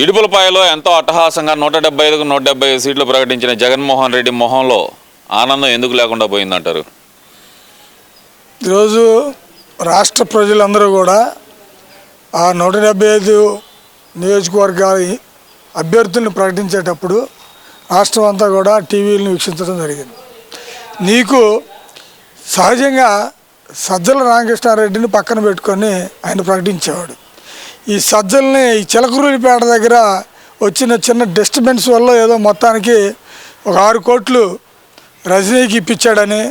ఇడుపులపాయలో ఎంతో అట్టహాసంగా నూట డెబ్బై ఐదుకు నూట డెబ్బై ఐదు సీట్లు ప్రకటించిన జగన్మోహన్ రెడ్డి మొహంలో ఆనందం ఎందుకు లేకుండా పోయిందంటారు? ఈరోజు రాష్ట్ర ప్రజలందరూ కూడా ఆ నూట డెబ్బై ఐదు నియోజకవర్గాల అభ్యర్థులను ప్రకటించేటప్పుడు రాష్ట్రం అంతా కూడా టీవీలను వీక్షించడం జరిగింది. నీకు సహజంగా సజ్జల రామకృష్ణారెడ్డిని పక్కన పెట్టుకొని ఆయన ప్రకటించేవాడు. ఈ సజ్జల్ని ఈ చిలకరూరిపేట దగ్గర వచ్చిన చిన్న డిస్టర్బెన్స్ వల్ల ఏదో మొత్తానికి ఒక ఆరు కోట్లు రజనీకి ఇప్పించాడని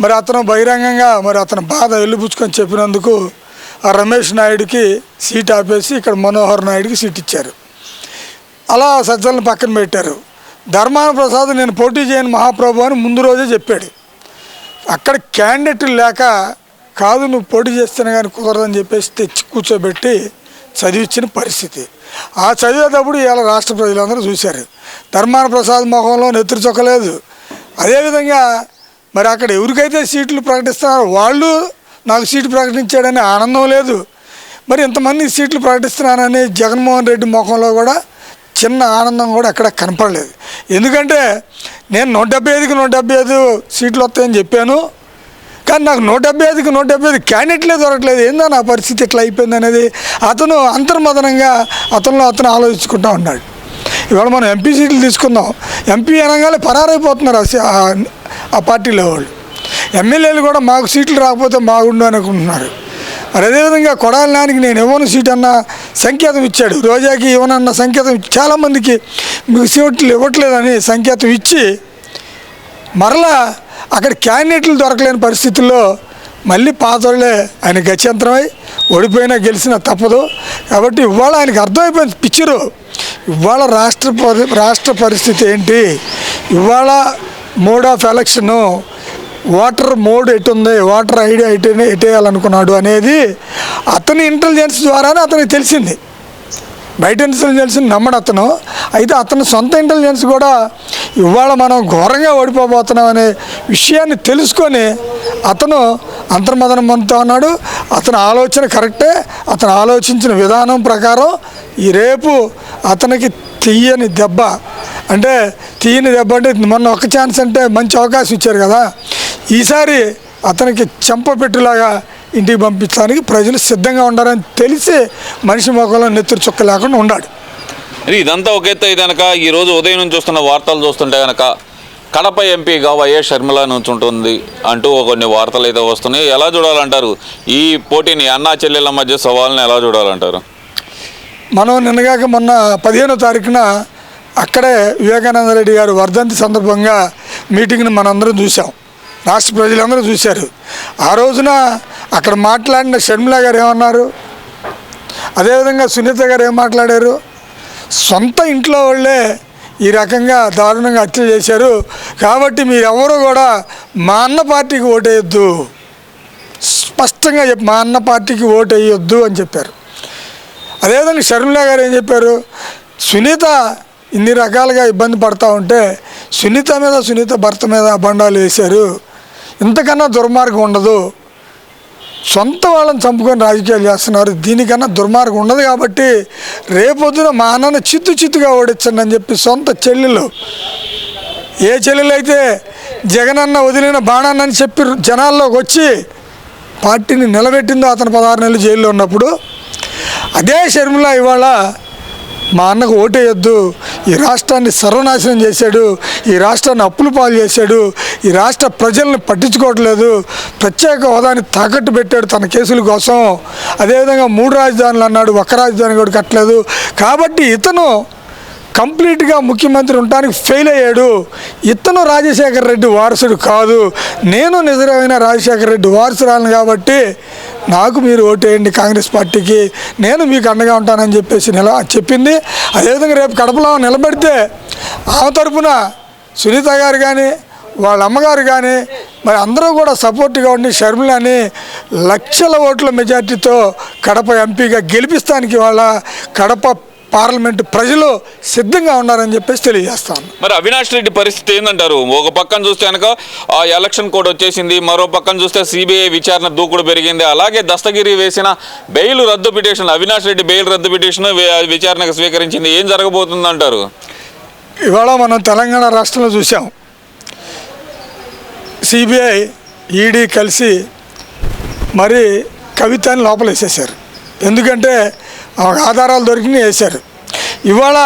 మరి అతను బహిరంగంగా మరి అతని బాధ వెళ్ళిపుచ్చుకొని చెప్పినందుకు ఆ రమేష్ నాయుడికి సీట్ ఆపేసి ఇక్కడ మనోహర్ నాయుడికి సీట్ ఇచ్చారు. అలా సజ్జలను పక్కన పెట్టారు. ధర్మాన ప్రసాద్ నేను పోటీ చేయని మహాప్రభు అని ముందు రోజే చెప్పాడు. అక్కడ క్యాండిడేట్లు లేక కాదు నువ్వు పోటీ చేస్తేనే కానీ కుదరదని చెప్పేసి తెచ్చి కూర్చోబెట్టి చదివించిన పరిస్థితి. ఆ చదివేటప్పుడు ఇవాళ రాష్ట్ర ప్రజలందరూ చూశారు. ధర్మాన ప్రసాద్ మొహంలో నెత్తురు చొక్కలేదు. అదేవిధంగా మరి అక్కడ ఎవరికైతే సీట్లు ప్రకటిస్తున్నారో వాళ్ళు నాకు సీటు ప్రకటించాడని ఆనందం లేదు. మరి ఇంతమంది సీట్లు ప్రకటిస్తున్నానని జగన్మోహన్ రెడ్డి ముఖంలో కూడా చిన్న ఆనందం కూడా అక్కడ కనపడలేదు. ఎందుకంటే నేను నూట డెబ్బై ఐదుకి నూట డెబ్బై ఐదు సీట్లు వస్తాయని చెప్పాను. కానీ నాకు నూట డెబ్బై ఐదుకి నూట డెబ్బై ఐదు క్యాండిడేట్లే దొరకలేదు ఏందో నా పరిస్థితి ఎట్లా అయిపోయింది అనేది అతను అంతర్మదనంగా అతనిలో అతను ఆలోచించుకుంటూ ఉన్నాడు. ఇవాళ మనం ఎంపీ సీట్లు తీసుకుందాం. ఎంపీ అనగానే పరారైపోతున్నారు ఆ పార్టీలో వాళ్ళు. ఎమ్మెల్యేలు కూడా మాకు సీట్లు రాకపోతే బాగుండు అనుకుంటున్నారు. మరి అదేవిధంగా కొడాలి నానికి నేను ఇవ్వను సీట్ అన్న సంకేతం ఇచ్చాడు. రోజాకి ఇవ్వనన్న సంకేతం చాలామందికి మీకు సీట్లు ఇవ్వట్లేదని సంకేతం ఇచ్చి మరలా అక్కడ క్యాండిడేట్లు దొరకలేని పరిస్థితుల్లో మళ్ళీ పాతోళ్ళే ఆయన గత్యంతరమై ఓడిపోయినా గెలిచినా తప్పదు. కాబట్టి ఇవాళ ఆయనకు అర్థమైపోయింది పిక్చరు ఇవాళ రాష్ట్ర పరి- రాష్ట్ర పరిస్థితి ఏంటి? ఇవాళ mode of election voter mode ఎటుంది? Voter idea ఎటు ఎటేయాలనుకున్నాడు అనేది అతని ఇంటెలిజెన్స్ ద్వారానే అతనికి తెలిసింది. బయట ఇంటెలిజెన్స్ని నమ్మడు అతను. అయితే అతని సొంత ఇంటెలిజెన్స్ కూడా ఇవాళ మనం ఘోరంగా ఓడిపోబోతున్నాం అనే విషయాన్ని తెలుసుకొని అతను అంతర్మదనం పొందుతా ఉన్నాడు. అతని ఆలోచన కరెక్టే. అతను ఆలోచించిన విధానం ప్రకారం ఈ రేపు అతనికి తీయని దెబ్బ. అంటే తీయని దెబ్బ అంటే మొన్న ఒక ఛాన్స్ అంటే మంచి అవకాశం ఇచ్చారు కదా. ఈసారి అతనికి చెంపపెట్టులాగా ఇంటికి పంపించడానికి ప్రజలు సిద్ధంగా ఉండాలని తెలిసి మనిషి మొక్కలో నెత్తురు చుక్క లేకుండా ఉండాడు మరి ఇదంతా ఒక ఎత్తు కనుక ఈ రోజు ఉదయం నుంచి చూస్తున్న వార్తలు చూస్తుంటే కనుక కడప ఎంపీగా వైఎస్ షర్మిల నుంచి ఉంటుంది అంటూ కొన్ని వార్తలు అయితే వస్తున్నాయి. ఎలా చూడాలంటారు? ఈ పోటీని అన్నా చెల్లెళ్ళ మధ్య సవాల్ని ఎలా చూడాలంటారు? మనం నిన్నగాక మొన్న పదిహేనో తారీఖున అక్కడే వివేకానంద రెడ్డి గారు వర్ధంతి సందర్భంగా మీటింగ్ని మనందరం చూసాం రాష్ట్ర ప్రజలందరూ చూశారు. ఆ రోజున అక్కడ మాట్లాడిన షర్మిల గారు ఏమన్నారు? అదేవిధంగా సునీత గారు ఏం మాట్లాడారు? సొంత ఇంట్లో వాళ్ళే ఈ రకంగా దారుణంగా హత్య చేశారు. కాబట్టి మీరెవరూ కూడా మా అన్న పార్టీకి ఓటేయొద్దు. స్పష్టంగా చెప్పి మా అన్న పార్టీకి ఓటేయొద్దు అని చెప్పారు. అదేవిధంగా షర్మిల గారు ఏం చెప్పారు? సునీత ఇన్ని రకాలుగా ఇబ్బంది పడతా ఉంటే సునీత మీద సునీత భర్త మీద బండాలు వేశారు. ఇంతకన్నా దుర్మార్గం ఉండదు. సొంత వాళ్ళని చంపుకొని రాజకీయాలు చేస్తున్నారు. దీనికన్నా దుర్మార్గం ఉండదు కాబట్టి రేపొద్దున మా అన్నను చిత్తు చిత్తుగా ఓడించండి అని చెప్పి సొంత చెల్లెలు. ఏ చెల్లెలు అయితే జగనన్న వదిలిన బాణాన్నని చెప్పి జనాల్లోకి వచ్చి పార్టీని నిలబెట్టిందో అతను పదహారు నెలలు జైల్లో ఉన్నప్పుడు అదే షర్మిల ఇవాళ మా అన్నకు ఓటేయొద్దు. ఈ రాష్ట్రాన్ని సర్వనాశనం చేశాడు. ఈ రాష్ట్రాన్ని అప్పులు పాలు చేశాడు. ఈ రాష్ట్ర ప్రజల్ని పట్టించుకోవట్లేదు. ప్రత్యేక హోదాని తాకట్టు పెట్టాడు తన కేసుల కోసం. అదేవిధంగా మూడు రాజధానులు అన్నాడు. ఒక్క రాజధాని కూడా కట్టలేదు. కాబట్టి ఇతను కంప్లీట్గా ముఖ్యమంత్రి ఉండడానికి ఫెయిల్ అయ్యాడు. ఇతను రాజశేఖర రెడ్డి వారసుడు కాదు. నేను నిజమైన రాజశేఖర రెడ్డి వారసురాలను కాబట్టి నాకు మీరు ఓటేయండి కాంగ్రెస్ పార్టీకి నేను మీకు అండగా ఉంటానని చెప్పేసి నిల చెప్పింది. అదేవిధంగా రేపు కడపలో నిలబెడితే ఆమె తరఫున సునీత గారు కానీ వాళ్ళ అమ్మగారు కానీ మరి అందరూ కూడా సపోర్ట్గా ఉండి షర్మిలని లక్షల ఓట్ల మెజార్టీతో కడప ఎంపీగా గెలిపిస్తానికి వాళ్ళ కడప పార్లమెంటు ప్రజలు సిద్ధంగా ఉన్నారని చెప్పేసి తెలియజేస్తాను. మరి అవినాష్ రెడ్డి పరిస్థితి ఏందంటారు? ఒక పక్కన చూస్తే కనుక ఆ ఎలక్షన్ కోడ్ వచ్చేసింది మరో పక్కన చూస్తే సిబిఐ విచారణ దూకుడు పెరిగింది. అలాగే దస్తగిరి వేసిన బెయిల్ రద్దు పిటిషన్ అవినాష్ రెడ్డి బెయిల్ రద్దు పిటిషన్ విచారణకు స్వీకరించింది. ఏం జరగబోతుంది అంటారు ఇవాళ మనం తెలంగాణ రాష్ట్రంలో చూసాం సిబిఐ ఈడీ కలిసి మరి కవితని లోపల వేసేసారు ఎందుకంటే ఆధారాలు దొరికినాయి వేశారు. ఇవాళ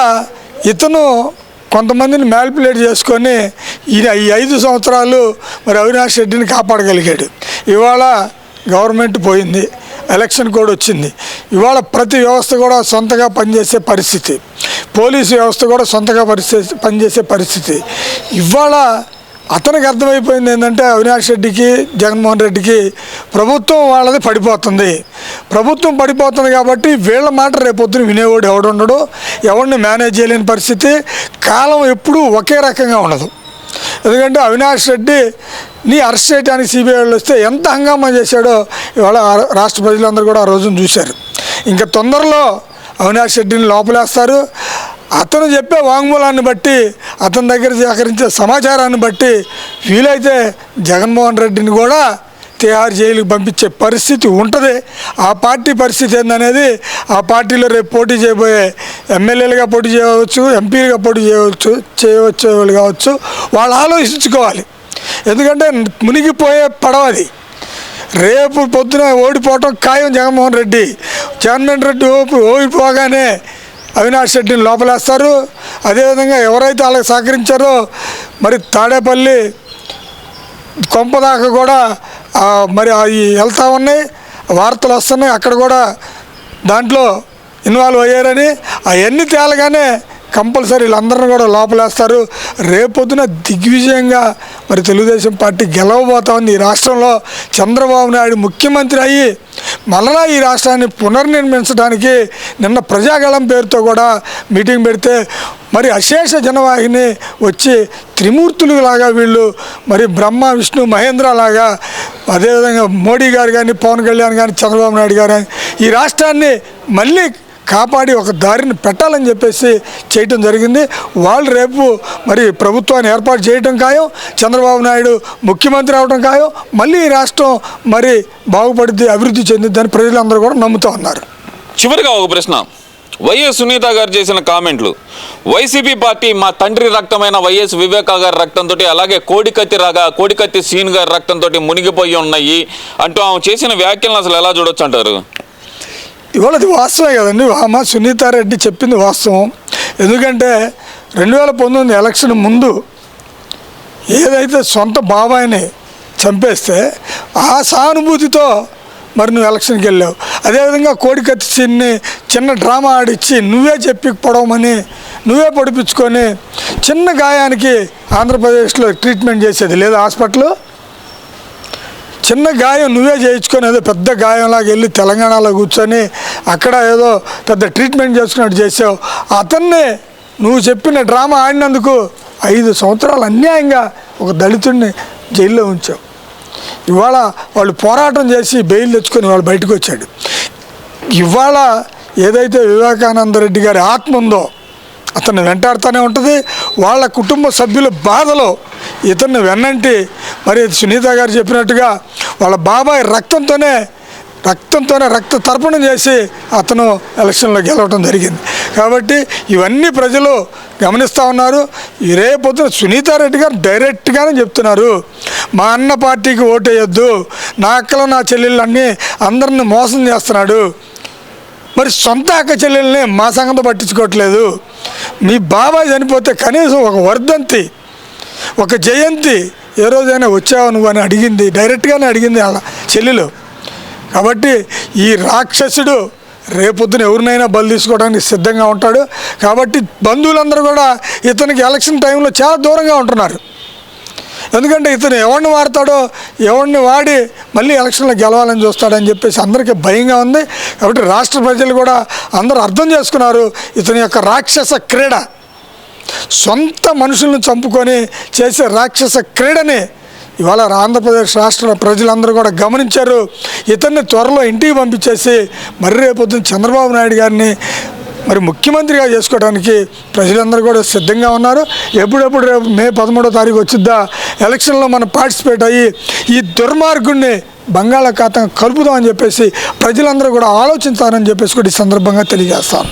ఇతను కొంతమందిని మ్యాల్పులేట్ చేసుకొని ఈయన ఈ ఐదు సంవత్సరాలు మరి అవినాష్ రెడ్డిని కాపాడగలిగాడు. ఇవాళ గవర్నమెంట్ పోయింది ఎలక్షన్ కోడ్ వచ్చింది. ఇవాళ ప్రతి వ్యవస్థ కూడా సొంతగా పనిచేసే పరిస్థితి. పోలీసు వ్యవస్థ కూడా సొంతగా పరిస్థితి పనిచేసే పరిస్థితి. ఇవాళ అతనికి అర్థమైపోయింది ఏంటంటే అవినాష్ రెడ్డికి జగన్మోహన్ రెడ్డికి ప్రభుత్వం వాళ్ళది పడిపోతుంది. ప్రభుత్వం పడిపోతుంది కాబట్టి వీళ్ళ మాట రేపొద్దున వినేవాడు ఎవడుండడు ఎవరిని మేనేజ్ చేయలేని పరిస్థితి కాలం ఎప్పుడూ ఒకే రకంగా ఉండదు. ఎందుకంటే అవినాష్ రెడ్డి నీ అరెస్ట్ చేయడానికి సిబిఐ వాళ్ళు వస్తే ఎంత హంగామా చేశాడో ఇవాళ రాష్ట్ర ప్రజలందరూ కూడా ఆ రోజున చూశారు. ఇంకా తొందరలో అవినాష్ రెడ్డిని లోపలేస్తారు అతను చెప్పే వాంగ్మూలాన్ని బట్టి అతని దగ్గర సేకరించే సమాచారాన్ని బట్టి వీలైతే జగన్మోహన్ రెడ్డిని కూడా తిహార్ జైలుకి పంపించే పరిస్థితి ఉంటుంది. ఆ పార్టీ పరిస్థితి ఏందనేది ఆ పార్టీలో రేపు పోటీ చేయబోయే ఎమ్మెల్యేలుగా పోటీ చేయవచ్చు ఎంపీలుగా పోటీ చేయవచ్చు చేయవచ్చు వాళ్ళు కావచ్చు వాళ్ళు ఆలోచించుకోవాలి. ఎందుకంటే మునిగిపోయే పడవ అది. రేపు పొద్దున ఓడిపోవటం ఖాయం జగన్మోహన్ రెడ్డి. జగన్మోహన్ రెడ్డి ఓపి ఓడిపోగానే అవినాష్ రెడ్డిని లోపలేస్తారు. అదేవిధంగా ఎవరైతే వాళ్ళకి సహకరించారో మరి తాడేపల్లి కొంపదాకా కూడా మరి అవి వెళ్తా ఉన్నాయి. వార్తలు వస్తున్నాయి. అక్కడ కూడా దాంట్లో ఇన్వాల్వ్ అయ్యారని. అవన్నీ తేలగానే కంపల్సరీ వీళ్ళందరిని కూడా లోపలేస్తారు. రేపొద్దున దిగ్విజయంగా మరి తెలుగుదేశం పార్టీ గెలవబోతా ఉంది. ఈ రాష్ట్రంలో చంద్రబాబు నాయుడు ముఖ్యమంత్రి అయ్యి మళ్ళా ఈ రాష్ట్రాన్ని పునర్నిర్మించడానికి నిన్న ప్రజాగళం పేరుతో కూడా మీటింగ్ పెడితే మరి అశేష జనవాహిని వచ్చి త్రిమూర్తులు లాగా వీళ్ళు మరి బ్రహ్మ విష్ణు మహేంద్ర లాగా అదేవిధంగా మోడీ గారు కానీ పవన్ కళ్యాణ్ కానీ చంద్రబాబు నాయుడు గారు కానీ ఈ రాష్ట్రాన్ని మళ్ళీ కాపాడి ఒక దారిని పెట్టాలని చెప్పేసి చేయటం జరిగింది. వాళ్ళు రేపు మరి ప్రభుత్వాన్ని ఏర్పాటు చేయటం ఖాయం చంద్రబాబు నాయుడు ముఖ్యమంత్రి అవడం ఖాయం మళ్ళీ రాష్ట్రం మరి బాగుపడుద్ది అభివృద్ధి చెందిద్దని ప్రజలందరూ కూడా నమ్ముతూ ఉన్నారు. చివరిగా ఒక ప్రశ్న. వైఎస్ సునీత గారు చేసిన కామెంట్లు. వైసీపీ పార్టీ మా తండ్రి రక్తమైన వైఎస్ వివేకా గారి రక్తంతో అలాగే కోడికత్తి రాగా కోడికత్తి సీన్ గారి రక్తంతో మునిగిపోయి ఉన్నాయి. అంటూ ఆమె చేసిన వ్యాఖ్యలను అసలు ఎలా చూడొచ్చు అంటారు? ఇవాళ అది వాస్తవమే కదండి. అమ్మ సునీతారెడ్డి చెప్పింది వాస్తవం. ఎందుకంటే రెండు వేల పంతొమ్మిది ఎలక్షన్ ముందు ఏదైతే సొంత బాబాయిని చంపేస్తే ఆ సానుభూతితో మరి నువ్వు ఎలక్షన్కి వెళ్ళావు. అదేవిధంగా కోడికత్తి సీన్ని చిన్న డ్రామా ఆడిచ్చి నువ్వే చెప్పి పొడవమని నువ్వే పొడిపించుకొని చిన్న గాయానికి ఆంధ్రప్రదేశ్లో ట్రీట్మెంట్ చేసేది లేదా హాస్పిటల్ చిన్న గాయం నువ్వే చేయించుకొని ఏదో పెద్ద గాయంలాగా వెళ్ళి తెలంగాణలో కూర్చొని అక్కడ ఏదో పెద్ద ట్రీట్మెంట్ చేసుకున్నట్టు చేసావు. అతన్ని నువ్వు చెప్పిన డ్రామా ఆడినందుకు ఐదు సంవత్సరాలు అన్యాయంగా ఒక దళితుడిని జైల్లో ఉంచావు. ఇవాళ వాళ్ళు పోరాటం చేసి బెయిల్ తెచ్చుకొని వాళ్ళు బయటకు వచ్చాడు. ఇవాళ ఏదైతే వివేకానంద రెడ్డి గారి ఆత్మ ఉందో అతన్ని వెంటాడుతూనే ఉంటుంది. వాళ్ళ కుటుంబ సభ్యుల బాధలో ఇతన్ని వెన్నంటి. మరి సునీత గారు చెప్పినట్టుగా వాళ్ళ బాబాయ్ రక్తంతోనే రక్తంతోనే రక్త తర్పణం చేసి అతను ఎలక్షన్లో గెలవటం జరిగింది. కాబట్టి ఇవన్నీ ప్రజలు గమనిస్తూ ఉన్నారు. రేపొద్దున సునీతారెడ్డి గారు డైరెక్ట్గానే చెప్తున్నారు. మా అన్న పార్టీకి ఓటేయొద్దు. నా అక్కలు నా చెల్లెళ్ళన్నీ అందరిని మోసం చేస్తున్నాడు. మరి సొంత అక్క చెల్లెల్ని మా సంగతి పట్టించుకోవట్లేదు. మీ బాబాయ్ చనిపోతే కనీసం ఒక వర్ధంతి ఒక జయంతి ఏ రోజైనా వచ్చావు నువ్వు అని అడిగింది డైరెక్ట్గానే అడిగింది వాళ్ళ చెల్లెలు. కాబట్టి ఈ రాక్షసుడు రేపొద్దున ఎవరినైనా బలి తీసుకోవడానికి సిద్ధంగా ఉంటాడు. కాబట్టి బంధువులందరూ కూడా ఇతనికి ఎలక్షన్ టైంలో చాలా దూరంగా ఉంటున్నారు. ఎందుకంటే ఇతను ఎవరిని వాడతాడో ఎవరిని వాడి మళ్ళీ ఎలక్షన్లో గెలవాలని చూస్తాడని చెప్పేసి అందరికీ భయంగా ఉంది. కాబట్టి రాష్ట్ర ప్రజలు కూడా అందరూ అర్థం చేసుకున్నారు ఇతని యొక్క రాక్షస క్రీడ. సొంత మనుషులను చంపుకొని చేసే రాక్షస క్రీడని ఇవాళ ఆంధ్రప్రదేశ్ రాష్ట్ర ప్రజలందరూ కూడా గమనించారు. ఇతన్ని త్వరలో ఇంటికి పంపించేసి మరి రేపొద్దున చంద్రబాబు నాయుడు గారిని మరి ముఖ్యమంత్రిగా చేసుకోవడానికి ప్రజలందరూ కూడా సిద్ధంగా ఉన్నారు. ఎప్పుడెప్పుడు రేపు మే పదమూడో తారీఖు వచ్చిద్దా ఎలక్షన్లో మనం పార్టిసిపేట్ అయ్యి ఈ దుర్మార్గుణ్ణి బంగాళాఖాతం కలుపుదామని చెప్పేసి ప్రజలందరూ కూడా ఆలోచించాలని చెప్పేసి కూడా ఈ సందర్భంగా తెలియజేస్తాను.